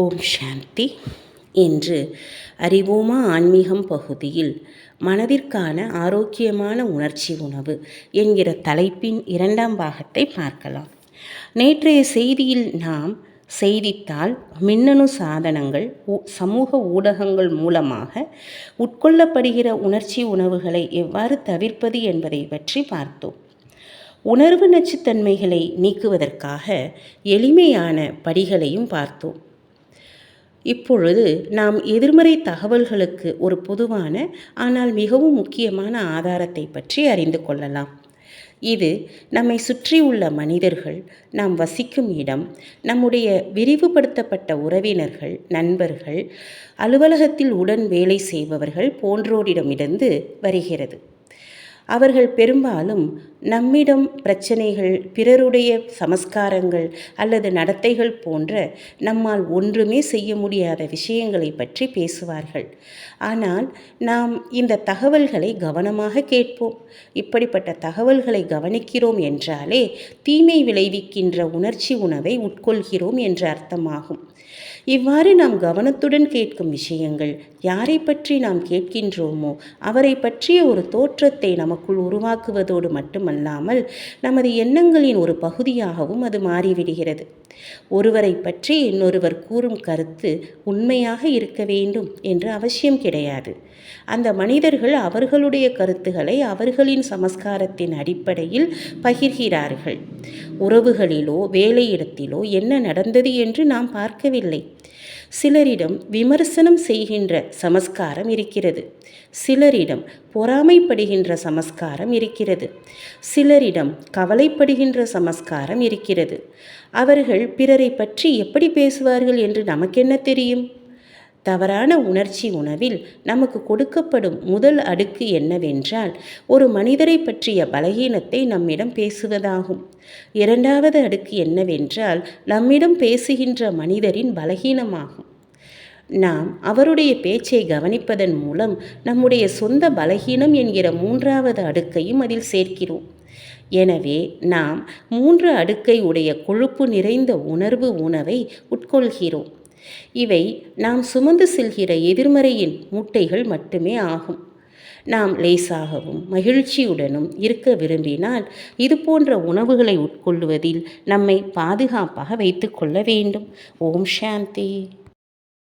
ஓம் சாந்தி என்று அறிவோமா ஆன்மீகம் பகுதியில் மனதிற்கான ஆரோக்கியமான உணர்ச்சி உணவு என்கிற தலைப்பின் இரண்டாம் பாகத்தை பார்க்கலாம். நேற்றைய செய்தியில் நாம் செய்தித்தாள் மின்னணு சாதனங்கள் சமூக ஊடகங்கள் மூலமாக உட்கொள்ளப்படுகிற உணர்ச்சி உணவுகளை எவ்வாறு தவிர்ப்பது என்பதை பற்றி பார்த்தோம். உணர்வு நச்சுத்தன்மைகளை நீக்குவதற்காக எளிமையான படிகளையும் பார்த்தோம். இப்பொழுது நாம் எதிர்மறை தகவல்களுக்கு ஒரு பொதுவான ஆனால் மிகவும் முக்கியமான ஆதாரத்தை பற்றி அறிந்து கொள்ளலாம். இது நம்மை சுற்றியுள்ள மனிதர்கள் நாம் வசிக்கும் இடம் நம்முடைய விரிவுபடுத்தப்பட்ட உறவினர்கள் நண்பர்கள் அலுவலகத்தில் உடன் வேலை செய்பவர்கள் போன்றோரிடமிருந்து வருகிறது. அவர்கள் பெரும்பாலும் நம்மிடம் பிரச்சனைகள் பிறருடைய சமஸ்காரங்கள் அல்லது நடத்தைகள் போன்ற நம்மால் ஒன்றுமே செய்ய முடியாத விஷயங்களை பற்றி பேசுவார்கள். ஆனால் நாம் இந்த தகவல்களை கவனமாக கேட்போம். இப்படிப்பட்ட தகவல்களை கவனிக்கிறோம் என்றாலே தீமை விளைவிக்கின்ற உணர்ச்சி உணவை உட்கொள்கிறோம் என்று அர்த்தமாகும். இவ்வாறு நாம் கவனத்துடன் கேட்கும் விஷயங்கள் யாரை பற்றி நாம் கேட்கின்றோமோ அவரை பற்றிய ஒரு தோற்றத்தை நமக்குள் உருவாக்குவதோடு மட்டுமல்லாமல் நமது எண்ணங்களின் ஒரு பகுதியாகவும் அது மாறிவிடுகிறது. ஒருவரை பற்றி இன்னொருவர் கூறும் கருத்து உண்மையாக இருக்க வேண்டும் என்று அவசியம் கிடையாது. அந்த மனிதர்கள் அவர்களுடைய கருத்துக்களை அவர்களின் சமஸ்காரத்தின் அடிப்படையில் பகிர்கிறார்கள். உறவுகளிலோ வேலையிடத்திலோ என்ன நடந்தது என்று நாம் பார்க்கவில்லை. சிலரிடம் விமர்சனம் செய்கின்ற சமஸ்காரம் இருக்கிறது. சிலரிடம் பொறாமைப்படுகின்ற சமஸ்காரம் இருக்கிறது. சிலரிடம் கவலைப்படுகின்ற சமஸ்காரம் இருக்கிறது. அவர்கள் பிறரை பற்றி எப்படி பேசுவார்கள் என்று நமக்கென்ன தெரியும்? தவறான உணர்ச்சி உணவில் நமக்கு கொடுக்கப்படும் முதல் அடுக்கு என்னவென்றால் ஒரு மனிதரை பற்றிய பலகீனத்தை நம்மிடம் பேசுவதாகும். இரண்டாவது அடுக்கு என்னவென்றால் நம்மிடம் பேசுகின்ற மனிதரின் பலகீனமாகும். நாம் அவருடைய பேச்சை கவனிப்பதன் மூலம் நம்முடைய சொந்த பலகீனம் என்கிற மூன்றாவது அடுக்கையும் அதில் சேர்க்கிறோம். எனவே நாம் மூன்று அடுக்கை உடைய கொழுப்பு நிறைந்த உணர்வு உணவை உட்கொள்கிறோம். இவை நாம் சுமந்து செல்கிற எதிர்மறையின் மூட்டைகள் மட்டுமே ஆகும். நாம் லேசாகவும் மகிழ்ச்சியுடனும் இருக்க விரும்பினால் இது போன்ற உணவுகளை உட்கொள்வதில் நம்மை பாதுகாப்பாக வைத்துக்கொள்ள வேண்டும். ஓம் சாந்தி.